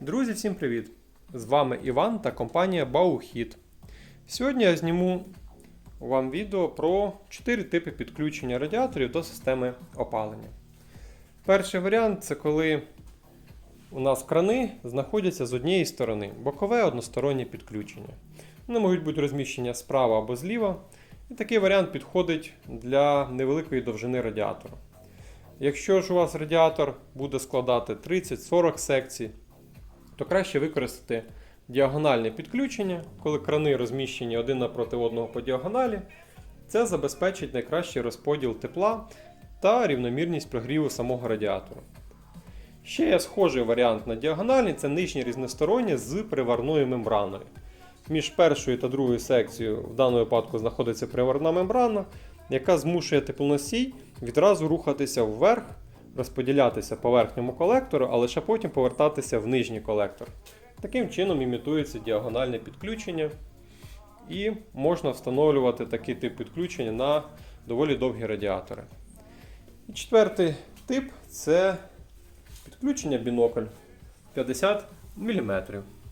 Друзі, всім привіт! З вами Іван та компанія Bauhit. Сьогодні я зніму вам відео про 4 типи підключення радіаторів до системи опалення. Перший варіант це коли у нас крани знаходяться з однієї сторони, бокове одностороннє підключення. Вони можуть бути розміщені справа або зліва. І такий варіант підходить для невеликої довжини радіатора. Якщо ж у вас радіатор буде складати 30-40 секцій, то краще використати діагональне підключення, коли крани розміщені один напроти одного по діагоналі. Це забезпечить найкращий розподіл тепла та рівномірність прогріву самого радіатора. Ще є схожий варіант на діагональний це нижнє різностороннє з приварною мембраною. Між першою та другою секцією в даному випадку знаходиться приварна мембрана, яка змушує теплоносій відразу рухатися вверх, розподілятися по верхньому колектору, а лише потім повертатися в нижній колектор. Таким чином імітується діагональне підключення, і можна встановлювати такий тип підключення на доволі довгі радіатори. І четвертий тип це підключення бінокль 50 мм.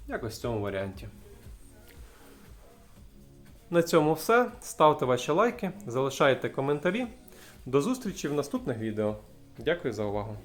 Якось в цьому варіанті. На цьому все. Ставте ваші лайки, залишайте коментарі. До зустрічі в наступних відео. Дякую за увагу!